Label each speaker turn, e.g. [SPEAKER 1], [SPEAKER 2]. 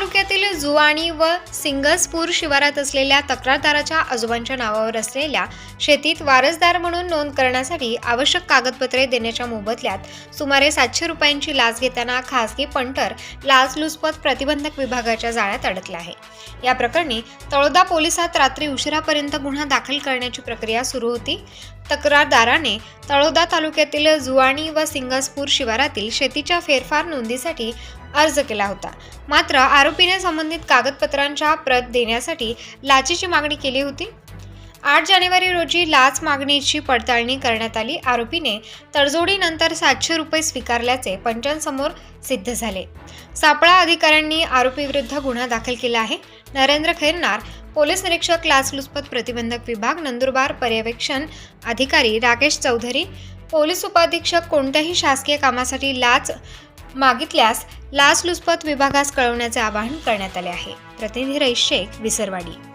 [SPEAKER 1] तालुक्यातील जुवाणी व सिंगसपूर शिवारात असलेल्या तक्रारदाराच्या आजोबांच्या नावावर असलेल्या शेतीत वारसदार म्हणून नोंद करण्यासाठी आवश्यक कागदपत्रे देण्याच्या मोबदल्यात सुमारे सातशे रुपयांची लाच घेताना खासगी पंटर लाचलुचपत प्रतिबंधक विभागाच्या जाळ्यात अडकला आहे. या प्रकरणी तळोदा पोलिसात रात्री उशिरापर्यंत गुन्हा दाखल करण्याची प्रक्रिया सुरू होती. तक्रारदाराने तळोदा तालुक्यातील जुवाणी व सिंगसपूर शिवारातील शेतीच्या फेरफार नोंदीसाठी अर्ज केला होता. मात्र आरोपीने संबंधित कागदपत्रांच्या प्रत देण्यासाठी लाचेची मागणी केली होती. आठ जानेवारी रोजी लाच मागणीची पडताळणी करण्यात आली. आरोपीने तडजोडीनंतर सातशे रुपये स्वीकारल्याचे पंचांसमोर सिद्ध झाले. सापळा अधिकाऱ्यांनी आरोपीविरुद्ध गुन्हा दाखल केला आहे. नरेंद्र खैरनार पोलीस निरीक्षक लाचलुचपत प्रतिबंधक विभाग नंदुरबार पर्यवेक्षण अधिकारी राकेश चौधरी पोलीस उपाधीक्षक कोणत्याही शासकीय कामासाठी लाच मागितल्यास लाचलुचपत विभागास कळवण्याचे आवाहन करण्यात आले आहे. प्रतिनिधी रईस शेख विसरवाडी.